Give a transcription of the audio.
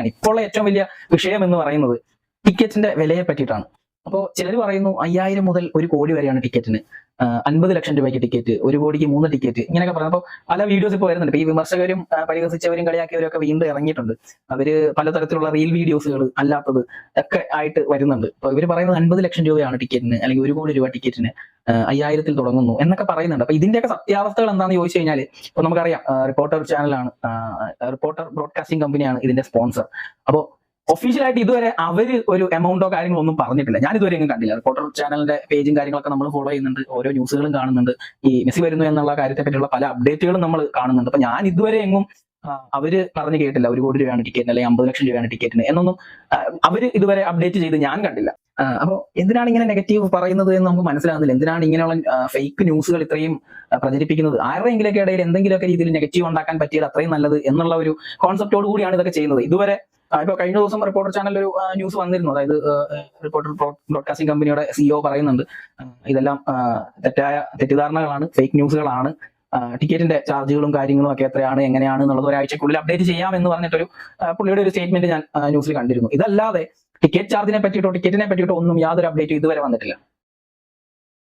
ഇപ്പോഴുള്ള ഏറ്റവും വലിയ വിഷയം എന്ന് പറയുന്നത് ടിക്കറ്റിന്റെ വിലയെ പറ്റിയിട്ടാണ്. അപ്പോൾ ചിലർ പറയുന്നു അയ്യായിരം മുതൽ ഒരു കോടി വരെയാണ് ടിക്കറ്റിന്. അൻപത് ലക്ഷം രൂപയ്ക്ക് ടിക്കറ്റ് ഒരു കോടിക്ക് മൂന്ന് ടിക്കറ്റ് ഇങ്ങനെയൊക്കെ പറയുമ്പോൾ പല വീഡിയോസ് ഇപ്പോൾ വരുന്നുണ്ട്. ഈ വിമർശകരും പരിഹസിച്ചവരും കളിയാക്കിയവരും ഒക്കെ വീണ്ടും ഇറങ്ങിയിട്ടുണ്ട്. അവർ പലതരത്തിലുള്ള റീൽ വീഡിയോസുകൾ അല്ലാത്തത് ഒക്കെ ആയിട്ട് വരുന്നുണ്ട്. അപ്പൊ ഇവർ പറയുന്നത് അൻപത് ലക്ഷം രൂപയാണ് ടിക്കറ്റിന് അല്ലെങ്കിൽ ഒരു കോടി രൂപ ടിക്കറ്റിന്. അയ്യായിരത്തിൽ തുടങ്ങുന്നു എന്നൊക്കെ പറയുന്നുണ്ട്. അപ്പൊ ഇതിന്റെയൊക്കെ സത്യാവസ്ഥകൾ എന്താണെന്ന് ചോദിച്ചു കഴിഞ്ഞാൽ ഇപ്പൊ നമുക്കറിയാം റിപ്പോർട്ടർ ചാനലാണ് റിപ്പോർട്ടർ ബ്രോഡ്കാസ്റ്റിംഗ് കമ്പനിയാണ് ഇതിന്റെ സ്പോൺസർ. അപ്പോ ഒഫീഷ്യലായിട്ട് ഇതുവരെ അവർ ഒരു എമൗണ്ടോ കാര്യങ്ങളോ ഒന്നും പറഞ്ഞിട്ടില്ല. ഞാൻ ഇതുവരെ എങ്ങും കണ്ടില്ല. റിപ്പോർട്ടർ ചാനലിന്റെ പേജും കാര്യങ്ങളൊക്കെ നമ്മൾ ഫോളോ ചെയ്യുന്നുണ്ട് ഓരോ ന്യൂസുകളും കാണുന്നുണ്ട്. ഈ മെസ്സി വരുന്നു എന്നുള്ള കാര്യത്തെ പറ്റിയുള്ള പല അപ്ഡേറ്റുകളും നമ്മൾ കാണുന്നുണ്ട്. അപ്പൊ ഞാൻ ഇതുവരെ എങ്ങും അവർ പറഞ്ഞു കേട്ടില്ല. ഒരു കോടി രൂപയാണ് ടിക്കറ്റിന് അല്ലെങ്കിൽ അമ്പത് ലക്ഷം രൂപയാണ് ടിക്കറ്റിന് എന്നൊന്നും അവർ ഇതുവരെ അപ്ഡേറ്റ് ചെയ്ത് ഞാൻ കണ്ടില്ല. അപ്പോൾ എന്തിനാണ് ഇങ്ങനെ നെഗറ്റീവ് പറയുന്നത് എന്ന് നമുക്ക് മനസ്സിലാകുന്നില്ല. എന്തിനാണ് ഇങ്ങനെയുള്ള ഫേക്ക് ന്യൂസുകൾ ഇത്രയും പ്രചരിപ്പിക്കുന്നത്? ആരുടെയെങ്കിലൊക്കെ ഇടയിൽ എന്തെങ്കിലുമൊക്കെ രീതിയിൽ നെഗറ്റീവ് ഉണ്ടാക്കാൻ പറ്റിയത് അത്രയും നല്ലത് എന്നുള്ള ഒരു കോൺസെപ്റ്റോട് കൂടിയാണ് ഇതൊക്കെ ചെയ്യുന്നത്. ഇതുവരെ ഇപ്പൊ കഴിഞ്ഞ ദിവസം റിപ്പോർട്ടർ ചാനലിൽ ഒരു ന്യൂസ് വന്നിരുന്നു. അതായത് റിപ്പോർട്ടർ ബ്രോഡ്കാസ്റ്റിംഗ് കമ്പനിയുടെ സിഇഒ പറയുന്നുണ്ട്. ഇതെല്ലാം തെറ്റായ തെറ്റിദ്ധാരണകളാണ് ഫേക്ക് ന്യൂസുകളാണ് ടിക്കറ്റിന്റെ ചാർജുകളും കാര്യങ്ങളും ഒക്കെ എത്രയാണ് എങ്ങനെയാണ് എന്നുള്ളത് ഒരാഴ്ചക്കുള്ളിൽ അപ്ഡേറ്റ് ചെയ്യാം എന്ന് പറഞ്ഞിട്ടൊരു പുള്ളിയുടെ ഒരു സ്റ്റേറ്റ്മെന്റ് ഞാൻ ന്യൂസിൽ കണ്ടിരുന്നു. ഇതല്ലാതെ ടിക്കറ്റ് ചാർജിനെ പറ്റിയിട്ടോ ടിക്കറ്റിനെ പറ്റിയിട്ടോ ഒന്നും യാതൊരു അപ്ഡേറ്റും ഇതുവരെ വന്നിട്ടില്ല.